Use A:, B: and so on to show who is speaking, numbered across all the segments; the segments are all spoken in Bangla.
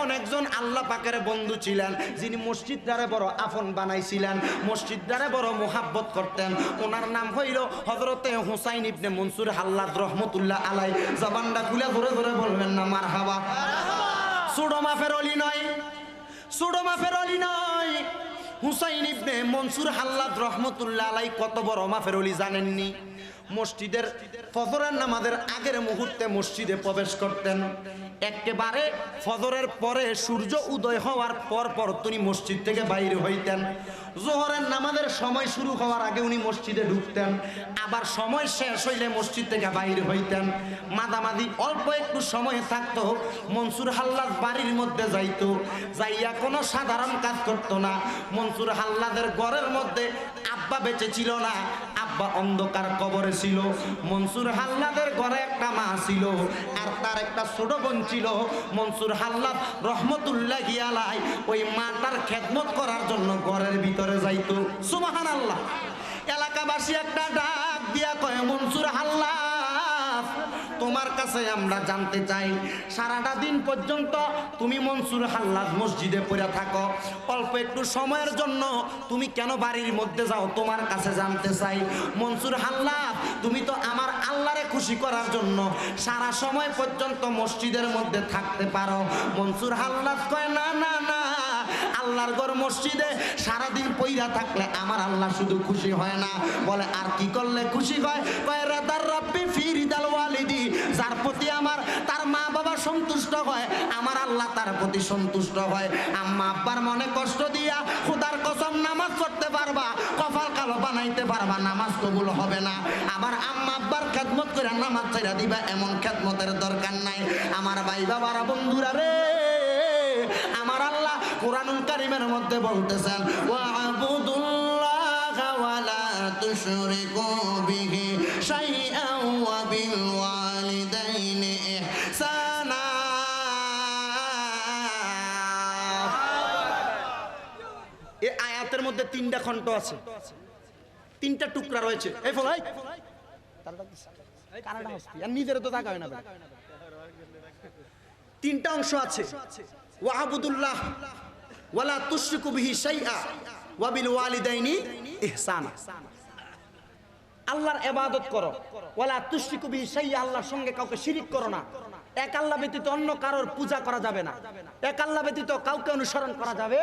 A: এমন একজন আল্লাহ পাকের বন্ধু ছিলেন, যিনি মসজিদ দ্বারে বড় আফন বানাইছিলেন, মসজিদ দ্বারে বড় মোহাব্বত করতেন। ওনার নাম হইল হজরতে হুসাইন ইবনে মনসুর হাল্লাদ রহমতুল্লাহ আলাই জবানটা খুলে ধরে ধরে বলবেন না মার হাবা সুডো মাফের অলি নয় সুডো মাফের অলি নয়। হুসাইন ইবনে মনসুর হাল্লাদ রহমতুল্লাহ আলাই কত বড় মাফের অলি জানেননি? মসজিদের ফজরের নামাজের আগের মুহূর্তে মসজিদে প্রবেশ করতেন। একেবারে ফজরের পরে সূর্য উদয় হওয়ার পর পর তিনি মসজিদ থেকে বাইরে হইতেন। জোহরের নামাজের সময় শুরু হওয়ার আগে উনি মসজিদে ঢুকতেন। আবার সময় শেষ হইলে মসজিদ থেকে বাইরে হইতেন। মাদামাদি অল্প একটু সময় থাকতো, মনসুর হাল্লাদ বাড়ির মধ্যে যাইতো। যাইয়া কোনো সাধারণ কাজ করতো না। মনসুর হাল্লাদের ঘরের মধ্যে আব্বা বেঁচে ছিল না। আব্বা অন্ধকার কবরে ছিল। মনসুর হাল্লাদের ঘরে একটা মা ছিল আর তার একটা ছোট বোন ছিল। মনসুর হাল্লাদ রহমতুল্লাহ গিয়ালায় ওই মাটার খেদমত করার জন্য ঘরের ভিতরে যাইত। সুমাহান আল্লাহ এলাকাবাসী একটা ডাক দিয়া কয়, মনসুর হাল্লাদ তোমার কাছে আমরা জানতে চাই, সারাটা দিন পর্যন্ত তুমি মনসুর হাল্লাদ মসজিদে পড়ে থাকো। অল্প একটু সময়ের জন্য তুমি কেন বাড়ির মধ্যে যাও তোমার কাছে জানতে চাই। মনসুর হাল্লাদ, তুমি তো আমার আল্লাহরে খুশি করার জন্য সারা সময় পর্যন্ত মসজিদের মধ্যে থাকতে পারো। মনসুর হাল্লাদ কয়, না না না, আল্লাহর ঘর মসজিদে সারাদিন পইরা থাকলে আমার আল্লাহ শুধু খুশি হয় না। বলে, আর কি করলে খুশি হয়? যার প্রতি আমার, তার মা বাবা সন্তুষ্ট হয়, আমার আল্লাহ তার প্রতি সন্তুষ্ট হয়। আম্মা আব্বার মনে কষ্ট দিয়া খুদার কসম নামাজ পড়তে পারবা, কপাল কালো বানাইতে পারবা, নামাজ কবুল হবে না। আবার আম্মা আব্বার খেদমত করে নামাজ ছেড়ে দিবা, এমন খেদমতের দরকার নাই। আমার ভাই বাবারা বন্ধুরা রে, আমার আল্লাহ কোরআনুল কারিমের মধ্যে বলতেছেন, ওয়াবুদুল্লাহ তুশরিকু বিহি শাইআন ওয়া বিল ইহসানা এই আয়াতের মধ্যে তিনটা খণ্ড আছে। তিনটা টুকরা রয়েছে। এই ফলাই। তিনটা অংশ আছে। ওয়াহাবুদুল্লাহ, ওয়ালা তুশরিকু বিহি শাইআ, ওয়া বিল ওয়ালিদাইনি ইহসানা আল্লাহর ইবাদত করো। ওয়ালা তুশরিকু বিহি শাইআ আল্লাহর সঙ্গে কাউকে শিরিক করো না। এক আল্লাহ ব্যতীত অন্য কারোর পূজা করা যাবে না। এক আল্লাহ ব্যতীত কাউকে অনুসরণ করা যাবে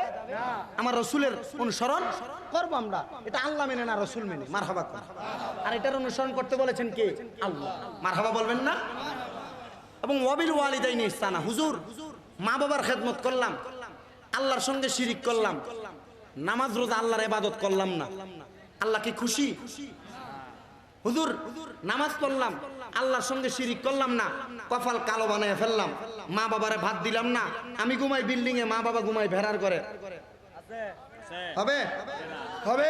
A: আমার রসুলের অনুসরণ করব আমরা। এটা আল্লাহ মেনে না, রসুল মেনে। মারহাবা কর। আর এটার অনুসরণ করতে বলেছেন কে? আল্লাহ। মারহাবা বলবেন না? এবং ওয়াবিল ওয়ালিদাইনি ইহসানা। হুজুর, মা বাবার খেদমত করলাম। আল্লাহর সঙ্গে শিরিক করলাম। নামাজ রোজা আল্লাহর ইবাদত করলাম না। আল্লাহ কি খুশি হুজুর, নামাজ পড়লাম। আল্লাহর সঙ্গে শিরিক করলাম না। কপাল কালো বানায় ফেললাম। মা বাবারে ভাত দিলাম না। আমি ঘুমাই বিল্ডিং এ মা বাবা ঘুমাই ভেড়ার করে হবে? হবে?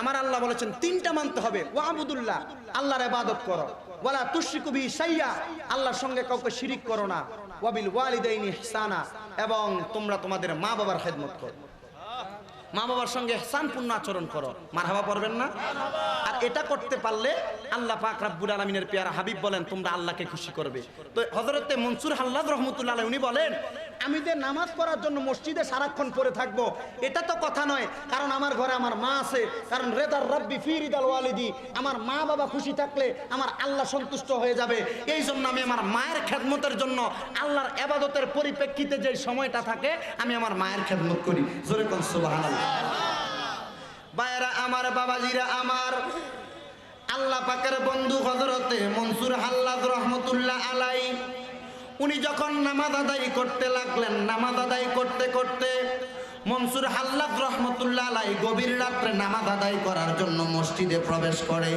A: আমার আল্লাহ বলেছেন, তিনটা মানতে হবে। ওয়াবুদুল্লাহ, আল্লাহর ইবাদত করো। ওয়ালা তুশরিকু বিহি শাইয়া, আল্লাহর সঙ্গে কাউকে শিরিক করো না। ওয়াবিল ওয়ালিদাইনি ইহসানা, এবং তোমরা তোমাদের মা বাবার খেদমত করো। মা বাবার সঙ্গে সানপূর্ণ আচরণ করো। মারহাবা পড়বেন না? আর এটা করতে পারলে আল্লাহ পাক রাব্বুল আলমিনের পেয়ারা হাবিব বলেন, তোমরা আল্লাহকে খুশি করবে। তো হজরতে মনসুর হাল্লাদ রহমতুল্লাহ উনি বলেন আমি যে নামাজ পড়ার জন্য মসজিদে সারাক্ষণ পড়ে থাকব। এটা তো কথা নয়। কারণ আমার ঘরে আমার মা আছে। কারণ রেদার রব্বি ফিরিদাল ওয়ালিদি। আমার মা বাবা খুশি থাকলে আমার আল্লাহ সন্তুষ্ট হয়ে যাবে। এই জন্য আমি আমার মায়ের খেদমতের জন্য আল্লাহর এবাদতের পরিপ্রেক্ষিতে যে সময়টা থাকে, আমি আমার মায়ের খেদমত করি। বায়রা আমার বাবাজিরা, আমার আল্লাহ পাকের বন্ধু হজরতে মনসুর হাল্লাদ রহমতুল্লাহ আলাই উনি যখন নামাজ আদায় করতে লাগলেন, নামাজ আদায় করতে করতে মনসুর হাল্লাদ রহমতুল্লাহ আলাই গভীর রাত্রে নামাজ আদায় করার জন্য মসজিদে প্রবেশ করে।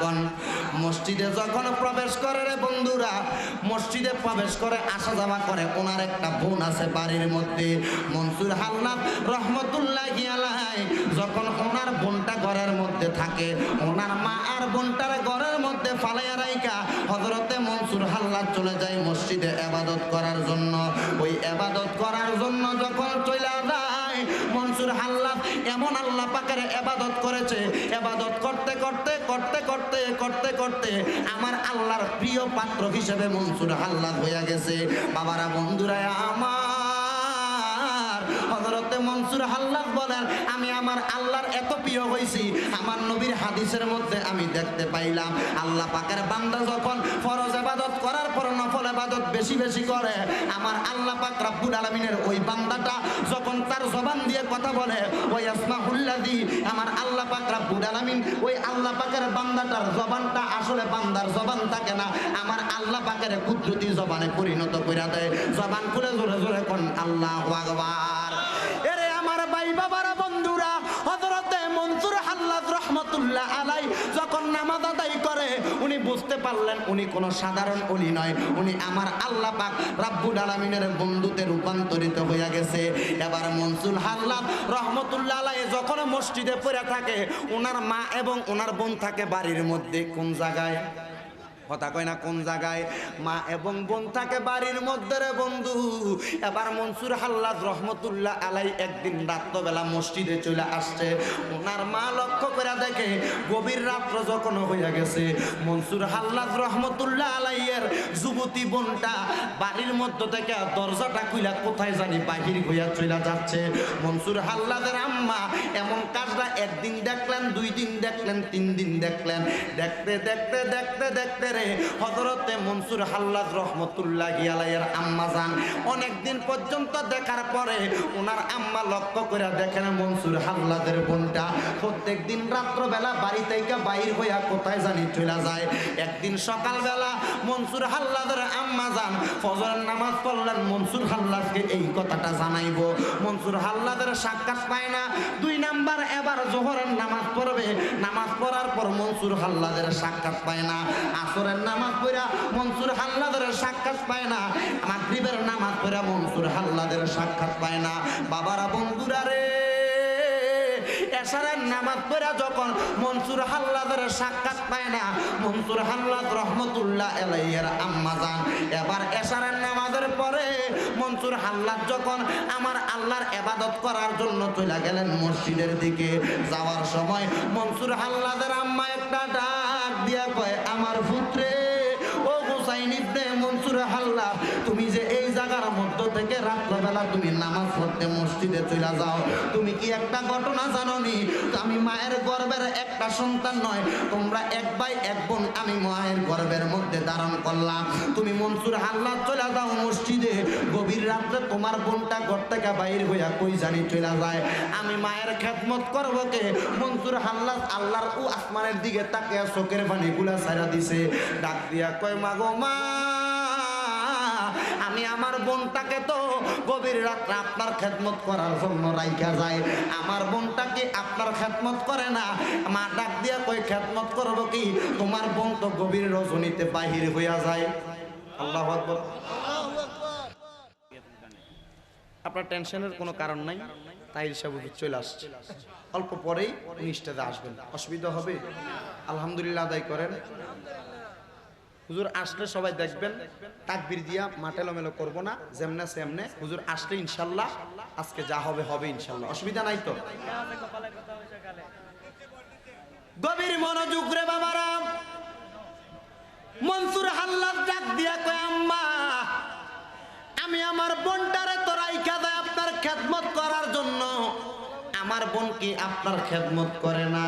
A: কোন। মসজিদে যখন প্রবেশ করে রে বন্ধুরা, মসজিদে প্রবেশ করে আসা যাওয়া করে, ওনার একটা বোন আছে বাড়ির মধ্যে, মনসুর হাল্লাদ রহমতুল্লাহ আলাই। যখন ওনার বোনটা ঘরের মধ্যে থাকে, ওনার মা আর বোনটার ঘরের মধ্যে ফালাইয়া রাইকা হজরতে মনসুর হাল্লাদ চলে যায় মসজিদে আবাদত করার জন্য। ওই আবাদত করার জন্য যখন চলে যায়, মনসুর হাল্লাদ এমন আল্লাহ পাকের আবাদত করেছে। আবাদত করতে করতে করতে করতে করতে করতে আমার আল্লাহর প্রিয় পাত্র হিসেবে মনসুর হাল্লাদ হয়ে গেছে। বাবারা, বন্ধুরা, আমার মনসুর হাল্লাদ বলেন, আমি আমার আল্লাহর এত প্রিয় হয়েছি আমার নবীর হাদিসের মধ্যে আমি দেখতে পাইলাম, আল্লাহ পাকের বান্দা যখন ফরজ ইবাদত করার পর নফল ইবাদত বেশি বেশি করে, আমার আল্লাহ পাক রব্বুল আলামিনের ওই বান্দাটা যখন তার জবান দিয়ে কথা বলে ওই আসমাহুল্লাযী আমার আল্লাহ পাক রব্বুল আলামিন ওই আল্লাহ পাকের বান্দাটার জবানটা আসলে বান্দার জবান থাকে না, আমার আল্লাহ পাকের কুদরতি জবানে পরিণত কইরা দেয়, জবান খুলে জোরে জোরে কোন, আল্লাহ আকবার। বুঝতে পারলেন উনি কোনো সাধারণ অলি নয়। উনি আমার আল্লাহ পাক রাব্বুল বন্ধুতে রূপান্তরিত হইয়া গেছে। এবার মনসুর হাল্লাদ রহমতুল্লাহ আলাই যখন মসজিদে পড়ে থাকে ওনার মা এবং ওনার বোন থাকে বাড়ির মধ্যে। কোন জায়গায়? কথা কয় না কোন জায়গায়? মা এবং বোন থাকে বাড়ির মধ্যে রে বন্ধু। এবার মনসুর হাল্লাদ রহমতুল্লাহ আলাই একদিন রাত্রবেলা মসজিদে চলে আসছে। ওনার মা লক্ষ্য করে দেখে গভীর রাত্র যখন হইয়া গেছে, মনসুর হাল্লাদ রহমতুল্লাহ আলাইয়ের যুবতী বোনটা বাড়ির মধ্য থেকে দরজাটা খুইলা কোথায় জানি বাহির হইয়া চলে যাচ্ছে। মনসুর হাল্লাদের আম্মা এমন কাজটা একদিন দেখলেন, দুই দিন দেখলেন, তিন দিন দেখলেন। দেখতে দেখতে দেখতে দেখতে রে। হজরতে মনসুর হাল্লাদ রহমতুল্লাহ গিয়ালাইয়ের আম্মা যান। অনেকদিন পর্যন্ত দেখার পরে ওনার আম্মা লক্ষ্য করে দেখেন মনসুর হাল্লাদের বোনটা। প্রত্যেক দিন রাত্রবেলা বাড়ি থেকে বাইর হইয়া কোথায় জানি চলে যায়। একদিন সকালবেলা মনসুর হাল্লাদের আম্মা যান, ফজরের নামাজ পড়লেন, মনসুর হাল্লাদকে এই কথাটা জানাইব। মনসুর হাল্লাদের সাক্ষাৎ পায় না। দুই নাম্বার, এবার জোহরের নামাজ পড়বে। নামাজ পড়ার পর মনসুর হাল্লাদের সাক্ষাৎ পায় না। মনসুর হাল্লাদের পায় না। মনসুর হাল্লাদের সাক্ষাৎ পায় না। বাবারা এসারের যখন মনসুর হাল্লাদের পায় না, মনসুর হাল্লাদ রহমতুল্লাহ আম্মা এবার এসারের পরে মনসুর হাল্লাদ যখন আমার আল্লাহর এবাদত করার জন্য গেলেন মসজিদের দিকে, যাওয়ার সময় মনসুর হাল্লাদের আম্মা একটা ডাক দিয়া কয় আমার পুত্রে ও ইবনে মনসুর হাল্লা তুমি যে জায়গার মধ্য থেকে রাত্রবেলা তুমি নামাজ পড়তে মসজিদে চলে যাও। তুমি কি একটা ঘটনা জানো নি আমি মায়ের গর্বের একটা সন্তান নয়, তোমরা এক ভাই, এক বোন আমি মায়ের গর্বের মধ্যে ধারণ করলাম। তুমি মনসুর হাল্লাদ চলে যাও মসজিদে, গভীর রাত্রে তোমার বোনটা ঘর থেকে বাইর হইয়া কই জানি চলে যায়। আমি মায়ের খেদমত করব কে? মনসুর হাল্লা আল্লাহর ও আসমানের দিকে তাকিয়া চোখের পানি গুলা ছাড়া দিছে। ডাক দিয়া কয়, মাগো মা আমি আমার বোনটাকে তো গভীর রাত্রে আপনার খেদমত করার জন্য রাইখা যায়। আমার বোনটাকে আপনার খেদমত করে না? মা ডাক দিয়া কই খেদমত করব কি? তোমার বোন তো গভীর রজনীতে বাহির হইয়া যায়। আল্লাহ আকবার। আপনার টেনশনের কোনো কারণ নাই, তাই হিসাবে চলে আসছে। অল্প পরেই উনি স্টেজে আসবেন। অসুবিধা হবে? আলহামদুলিল্লাহ আদায় করেন। হুজুর আসলে সবাই দেখবেন, তাকবির দিয়া মাঠে মেলো করব না, যেমনে সেমনে। হুজুর আসলে ইনশাল্লাহ আজকে যা হবে হবে ইনশাল্লাহ। অসুবিধা নাই তো? গভীর মনোযোগ রে বাবারা। মনসুর হাল্লার ডাক দিয়া কয়, আম্মা, আমি আমার বোনটারে তো রাইখা দেয় আপনার খেদমত করার জন্য আমার বোন কি আপনার খেদমত করে না?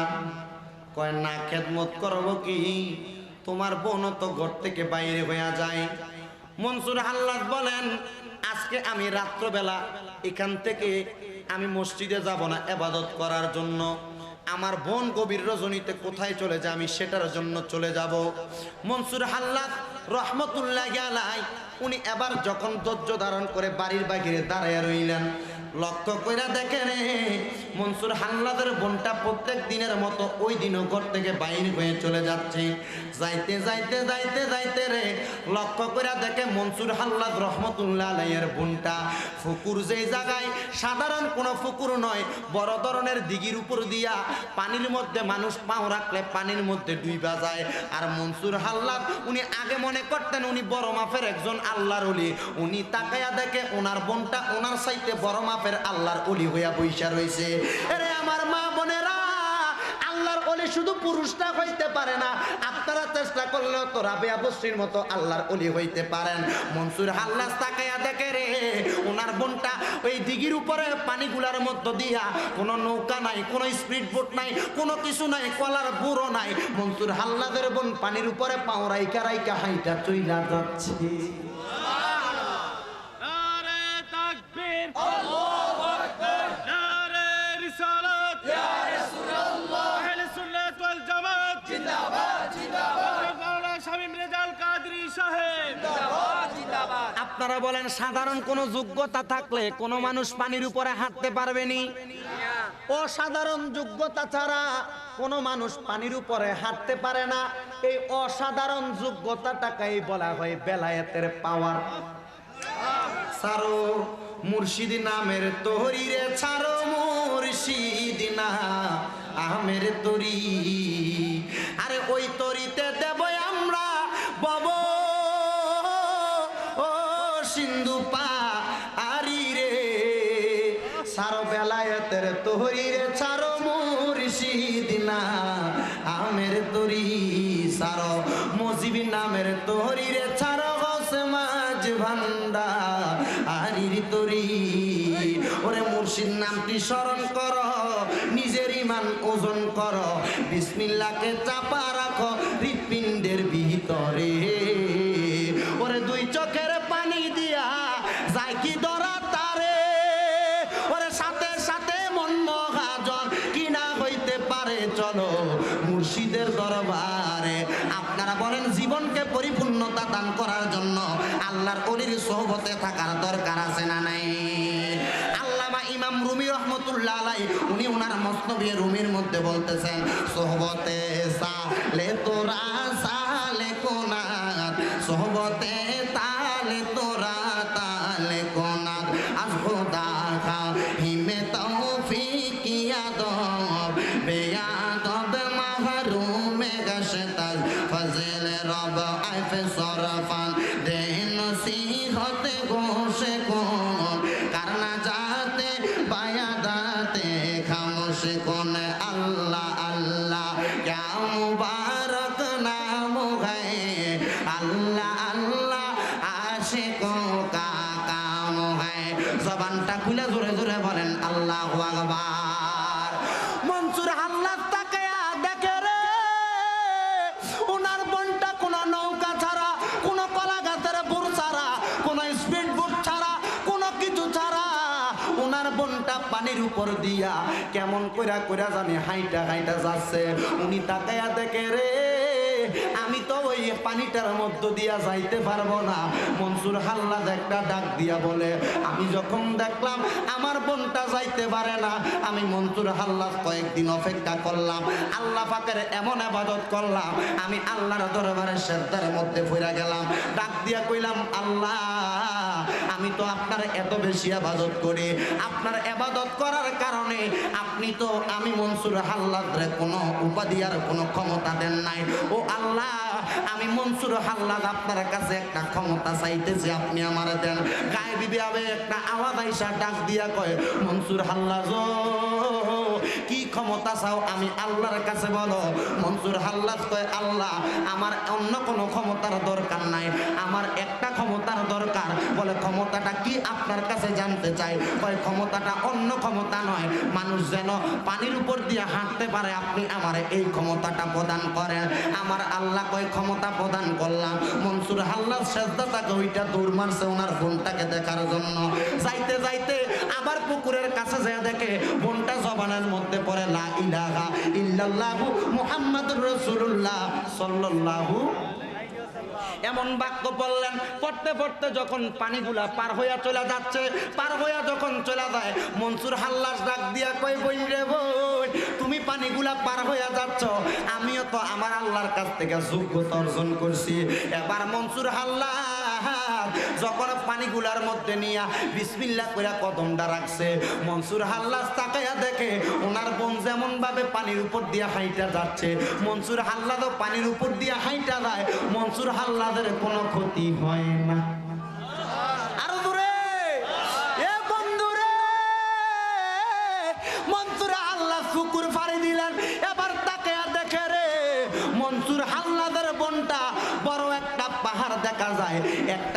A: কয়, না, খেদমত করব কি? তোমার বোনও তো ঘর থেকে বাইরে হইয়া যায়। মনসুর হাল্লাদ বলেন, আজকে আমি রাত্রবেলা এখান থেকে আমি মসজিদে যাব না এবাদত করার জন্য। আমার বোন গভীর রজনীতে কোথায় চলে যায় আমি সেটার জন্য চলে যাব। মনসুর হাল্লাদ রহমতুল্লাহ আলাই উনি এবার যখন ধৈর্য ধারণ করে বাড়ির বাহিরে দাঁড়াইয়া রইলেন লক্ষ্য করে দেখেন মনসুর হাল্লাদের বোনটা প্রত্যেক দিনের মতো ওই দিনও ঘর থেকে বাইরে হয়ে চলে যাচ্ছে। যাইতে যাইতে যাইতে যাইতে রে, লক্ষ্য করে দেখে মনসুর হাল্লাদ রহমতুল্লাহ আলাইয়ের বোনটা। ফুকুর যেই জায়গায়, সাধারণ কোনো ফুকুর নয়, বড় ধরনের দিঘির উপর দিয়া পানির মধ্যে মানুষ পাও রাখলে পানির মধ্যে ডুইবা যায়। আর মনসুর হাল্লাদ উনি আগে মনে করতেন উনি বড় মাপের একজন আল্লাহর উনি তাকায়া দেখে ওনার বোনটা ওনার সাইতে বড় মাপের আল্লাহর অলি হইয়া বইসা রয়েছে এরে আমার মা বোনেরা, আল্লাহর অলি শুধু পুরুষটা হইতে পারে না, আপনারা চেষ্টা করলেও তো রাবেয়া বস্রির মতো আল্লাহর অলি হইতে পারেন। মনসুর হাল্লাস তাকাইয়া দেখে রে ওনার বোনটা ওই দিঘির উপরে পানিগুলার মধ্য দিয়া কোনো নৌকা নাই, কোনো স্পিড বোট নাই, কোনো কিছু নাই, কলার বুড়ো নাই। মনসুর হাল্লাদের বোন পানির উপরে পাও রাইকা রাইকা হাইটা চইলা যাচ্ছে। আপনারা বলেন, সাধারণ কোনো যোগ্যতা থাকলে কোনো মানুষ পানির উপরে হাঁটতে পারবেনি অসাধারণ যোগ্যতা ছাড়া কোনো মানুষ পানির উপরে হাঁটতে পারে না। এই অসাধারণ যোগ্যতাটাকেই বলা হয় বেলায়েতের পাওয়ার। সারো মুর্শিদ নামের তহরিরে ছাড়ো, মুর্শিদ না আমের তরি। আরে ওই তরিতে দেব আমরা বব নামের তহরিরে ছাড়ো মাঝ ভান্ডা আরির তরি। ওরে মুর্শিদ নামটি স্মরণ কর, নিজের ইমান ওজন কর। বিসমিল্লাকে চাপা রাখো, হৃৎপিণ্ডের ভিতরে। পরিপূর্ণতা করার জন্য আল্লাহর অলির সহবতে থাকার দরকার আছে না নাই? আল্লামা ইমাম রুমি উনি ওনার রুমির মধ্যে বলতেছেন তোরা সোহবতে আশেকো কা কাম হ্যায় জবানটা খুলে জোরে জোরে বলেন, আল্লাহু আকবার। মনসুর হাল্লাত তাকায়া দেখে রে ওনার বনটা কোন নৌকা ছাড়া, কোন কলা গাছের বুর ছাড়া, কোন স্পিড বুট ছাড়া, কোন কিছু ছাড়া ওনার বনটা পানির উপর দিয়া কেমন কইরা কইরা জানি হাইটা হাইটা যাচ্ছে। উনি তাকায়া দেখে রে আমি তো ওই পানিটার মধ্য দিয়া যাইতে পারব না। মনসুর হাল্লাদ একটা ডাক দিয়া বলে, আমি যখন দেখলাম আমার বোনটা যাইতে পারে না, আমি মনসুর হাল্লাদ কয়েকদিন অপেক্ষা করলাম। আল্লাহ পাকের এমন আবাদত করলাম, আমি আল্লাহর দরবারের শ্রদ্ধার মধ্যে ফিরে গেলাম। ডাক দিয়া কইলাম, আল্লাহ আমি তো আপনার এত বেশি আবাদত করি। আপনার আবাদত করার কারণে আপনি তো আমি মনসুর হাল্লাদরে কোনো উপাধি আর কোনো ক্ষমতা দেন নাই। ও আল্লাহ আমি মনসুর হাল্লাদ আপনার কাছে একটা ক্ষমতা চাইতেছি, আপনি আমার দেন। গায়ে বিবি একটা আওয়াজ আইসা ডাক দিয়া কয়, মনসুর হাল্লাজ কি ক্ষমতা চাও আমি আল্লাহর কাছে বলো? মনসুর হাল্লাদ কয়, আল্লাহ, আমার অন্য কোনো ক্ষমতার দরকার নাই। আমার একটা ক্ষমতার দরকার। বলে, ক্ষমতাটা কি আপনার কাছে জানতে চাই? কয়, ক্ষমতাটা অন্য ক্ষমতা নয়। মানুষ যেন পানির উপর দিয়ে হাঁটতে পারে, আপনি আমার এই ক্ষমতাটা প্রদান করেন। আমার আল্লাহ কয় ক্ষমতা প্রদান করলাম। মনসুর হাল্লার হাল্লাদ সেজদাটাকে ওইটা দৌড় মারছে, ওনার বোনটাকে দেখার জন্য। যাইতে যাইতে আবার পুকুরের কাছে যায় দেখে বোনটা জবানের মধ্যে পড়ে, লা ইলাহা ইল্লাল্লাহু মুহাম্মাদুর রাসূলুল্লাহ সাল্লাল্লাহু এমন বাক্য বললেন, পড়তে পড়তে যখন পানিগুলা পার হইয়া চলে যাচ্ছে, পার হইয়া যখন চলে যায়, মনসুর হাল্লাস ডাক দিয়া কই বই রে বই, তুমি পানিগুলা পার হইয়া যাচ্ছ, আমিও তো আমার আল্লাহর কাছ থেকে যোগ্যতা অর্জন করছি। এবার মনসুর হাল্লা যখন পানিগুলার মধ্যে নিয়া বিসমিল্লা কইরা কদমটা রাখছে, মনসুর হাল্লাস তাকাইয়া দেখে ওনার বোন যেমন ভাবে পানির উপর দিয়ে হাইটা যাচ্ছে, মনসুর হাল্লাদও পানির উপর দিয়ে হাইটা যায়, মনসুর হাল্লাদের কোনো ক্ষতি হয় না।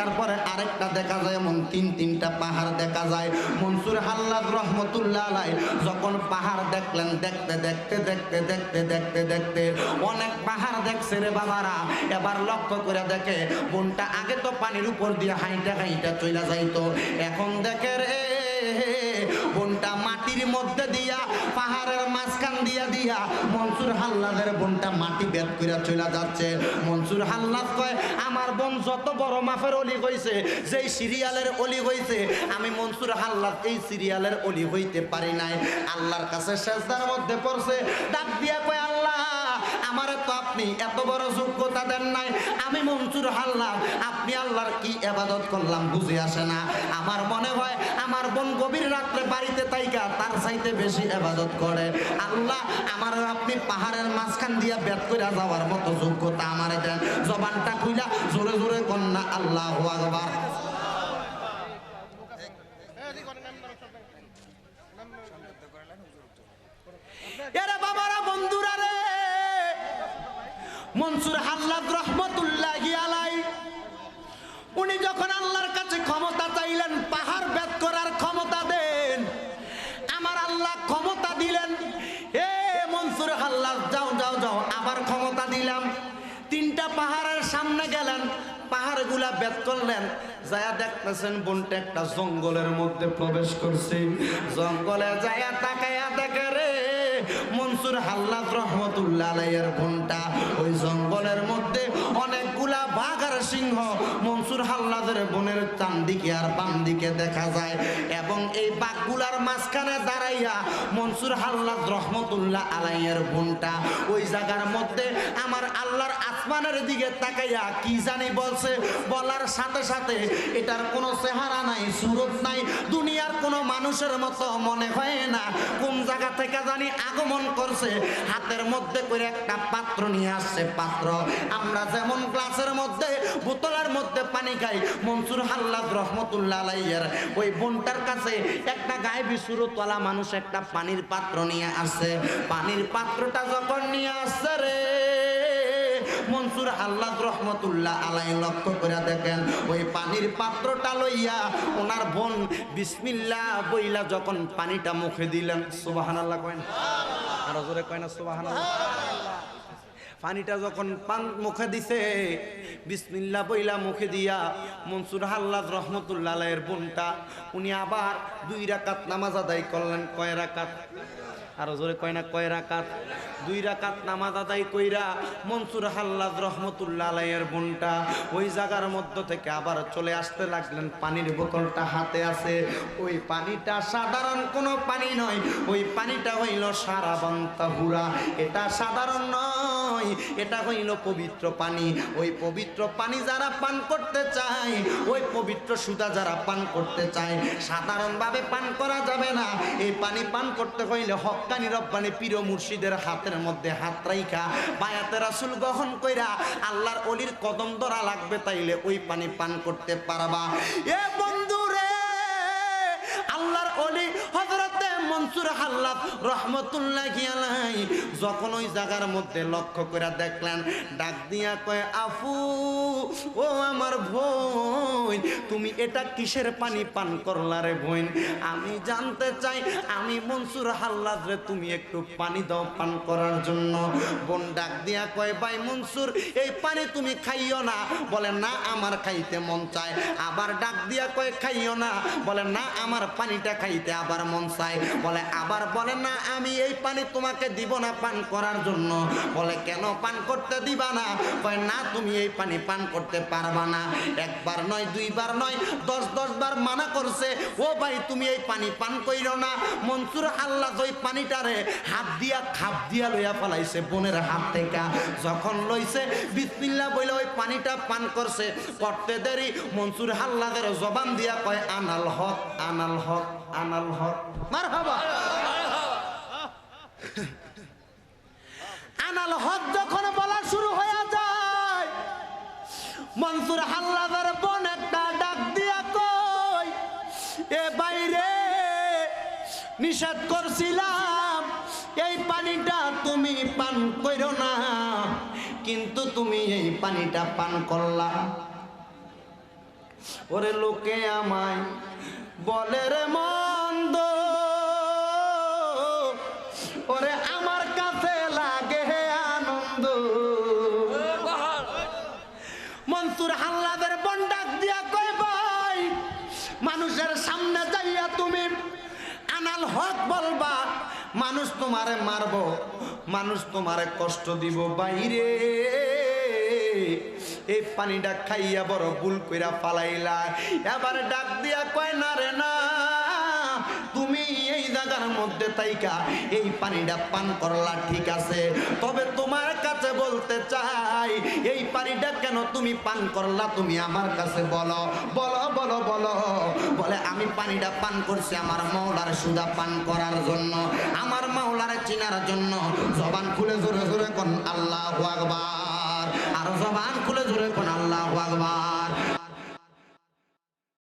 A: একটার পরে আরেকটা দেখা যায়, এমন তিন তিনটা পাহাড় দেখা যায়। মনসুর হাল্লাদ রহমতুল্লাহ আলাই যখন পাহাড় দেখলেন, দেখতে দেখতে দেখতে দেখতে দেখতে দেখতে অনেক পাহাড় দেখছে রে বাবারা। এবার লক্ষ্য করে দেখে বোনটা আগে তো পানির উপর দিয়ে হাইটা হাইটা চলে যাইতো। এখন দেখে রে বনটা মাটির মধ্যে দিয়া, পাহাড়ের মাঝখান দিয়া দিয়া। মনসুর হাল্লাদের বনটা মাটি বেদ করে চলে যাচ্ছে। মনসুর হাল্লাদ কয়, আমার বোন যত বড় মাফের অলি হইছে, যেই সিরিয়ালের অলি হইছে, আমি মনসুর হাল্লাদ এই সিরিয়ালের অলি হইতে পারি নাই। আল্লাহর কাছে শেষদার মধ্যে পড়ছে, ডাক দিয়া কয়, আল্লাহ, আমার তো আপনি এত বড় যোগ্যতা দেন নাই। আমি মনসুর হাল্লাদ, আপনি আল্লাহর কি আবাদত করলাম বুঝে আসে না। আমার মনে হয় আমার বোন গভীর রাত্রে বাড়িতে তাইকা, তার চাইতে বেশি এবাদত করে। আল্লাহ, আমার আপনি পাহাড়ের মাঝখান দিয়া বেদ করে যাওয়ার মতো যোগ্যতা আমার দেন। জবানটা খুইলা জোরে জোরে কন্যা আল্লাহ চাইলেন, পাহাড় বেদ করার আল্লাহ ক্ষমতা দিলেন। এ মনসুর হাল্লাদ যাও যাও যাও, আবার ক্ষমতা দিলাম। তিনটা পাহাড়ের সামনে গেলেন, পাহাড়গুলা বেদ করলেন। যায়া দেখতেছেন বোনটা একটা জঙ্গলের মধ্যে প্রবেশ করছে। জঙ্গলে যায়া তাকায়া দেখে রে, মনসুর হাল্লাদ রহমতুল্লাহ আলাইয়ের বোনটা। ওই জঙ্গলের মধ্যে অনেকগুলা বাঘ আর সিংহ মনসুর হাল্লাদের বোনের চান দিকে আর বাম দিকে দেখা যায়। এবং এই বাঘগুলার মাঝখানে দাঁড়াইয়া মনসুর হাল্লাদ রহমতুল্লাহ আলাইয়ের বোনটা ওই জায়গার মধ্যে আমার আল্লাহর আসমানের দিকে তাকাইয়া কি জানি বলছে, বলার সাথে সাথে এটার কোনো চেহারা নাই, সুরত নাই, দুনিয়ার কোনো মানুষের মতো মনে হয় না। জায়গা থেকে জানি আগমন করছে। হাতের মধ্যে করে একটা পাত্র নিয়ে আসছে পাত্র। আমরা যেমন গ্লাসের মধ্যে, বোতলের মধ্যে পানি খাই, মনসুর হাল্লাদ রহমতুল্লাহ আলাইয়ের ওই বোনটার কাছে একটা গায়ে বিশুরতলা মানুষ একটা পানির পাত্র নিয়ে আসছে পানির পাত্রটা যখন নিয়ে আসছে রে মনসুর আল্লাহ রহমতুল্লাহ আলাই লক্ষ্য করে দেখেন, ওই পানির পাত্রটা লইয়া ওনার বোন বিসমিল্লা বইলা যখন পানিটা মুখে দিলেন সুবাহান আল্লাহ কয়েন আরও জোরে কয় না সুবাহান পানিটা যখন পান মুখে দিছে বিসমিল্লা বইলা মুখে দিয়া মনসুর হাল্লাদ রহমতুল্লাহ আলাইয়ের বোনটা, উনি আবার দুই রাকাত নামাজ আদায় করলেন, কয় রাকাত? আরও জোরে কয় না, কয় রাকাত? দুই রাকাত নামাজ আদায় কইরা মনসুর হাল্লাদ রহমতুল্লাহ আলাইয়ের বোনটা ওই জায়গার মধ্য থেকে আবার চলে আসতে লাগলেন। পানির বোতলটা হাতে আছে। ওই পানিটা সাধারণ কোনো পানি নয়। ওই পানিটা হইল সারা বান্তা হুরা। এটা সাধারণ নয়। এটা হইল পবিত্র পানি। ওই পবিত্র পানি যারা পান করতে চায়, ওই পবিত্র সুদা যারা পান করতে চায়, সাধারণভাবে পান করা যাবে না। এই পানি পান করতে হইলে হক্কানি রব্বানি পীর মুর্শিদের হাতের মধ্যে হাত রাইখা, বায়াতে রাসুল গ্রহণ কইরা আল্লাহর অলির কদম ধরা লাগবে তাইলে ওই পানি পান করতে পারবা। এ মনসুর হাল্লাদ রহমতুল্লাহ আলাই যখন ওই জায়গার মধ্যে লক্ষ্য করে দেখলেন, ডাক দিয়া কয়, আফু, ও আমার বোন, তুমি এটা কিসের পানি পান করলা রে বোন? আমি জানতে চাই, আমি মনসুর হাল্লাদ রে, তুমি একটু পানি দাও পান করার জন্য। বোন ডাক দিয়া কয়, ভাই মনসুর, এই পানি তুমি খাইও না। বলে, না, আমার খাইতে মন চায়। আবার ডাক দিয়া কয়, খাইও না। বলে, না, আমার পানিটা খাইতে আবার মন চায়। বলে, আবার বলে, না, আমি এই পানি তোমাকে দিব না পান করার জন্য। বলে, কেন পান করতে দিবা না? কয়, না, তুমি এই পানি পান করতে পারবা না। একবার নয়, দুইবার নয়, দশ দশ বার মানা করছে। ও ভাই, তুমি এই পানি পান কইরো না। মনসুর আল্লাহ ওই পানিটারে হাত দিয়া খাপ দিয়া লইয়া ফেলাইছে বোনের হাত থেকে। যখন লইছে বিসমিল্লা বইলে ওই পানিটা পান করছে। করতে দেরি, মনসুর হাল্লাদের জবান দিয়া কয়, আনাল হক আনাল হক। আনাল হক। মার হাবা আনাল হক যখন বলা শুরু হয়ে যায়, মনসুর হাল্লাদার বোন একটা ডাক দিয়া কই এ বাইরে নিষেধ করছিলাম, এই পানিটা তুমি পান করো না, কিন্তু তুমি এই পানিটা পান করলা। ওরে লোকে আমায় বলে রে মন্দ ওরে আমার কাছে লাগে হে আনন্দ। মনসুর হাল্লাদের বন্ডাক দিয়া কই ভাই, মানুষের সামনে যাইয়া তুমি আনাল হক বলবা, মানুষ তোমারে মারবো, মানুষ তোমারে কষ্ট দিব বাইরে এই পানিটা খাইয়া বড় ভুল কইরা ফালাইলা। এবার ডাক দিয়া কয়, না রে, না, তুমি এই মধ্যে তাইকা এই পানিটা পান করলা ঠিক আছে। তবে তোমার কাছে বলতে চাই, এই পানিটা কেন তুমি পান করলা তুমি আমার কাছে বলো। বলো বলো বলো। বলে, আমি পানিটা পান করছি আমার মাওলার সুদা পান করার জন্য। আমার মাওলার চিনার জন্য। জবান খুলে জোরে জোরে কোন আল্লাহ আকবার। আর জবান খুলে জোরে কোন আল্লাহ আকবার।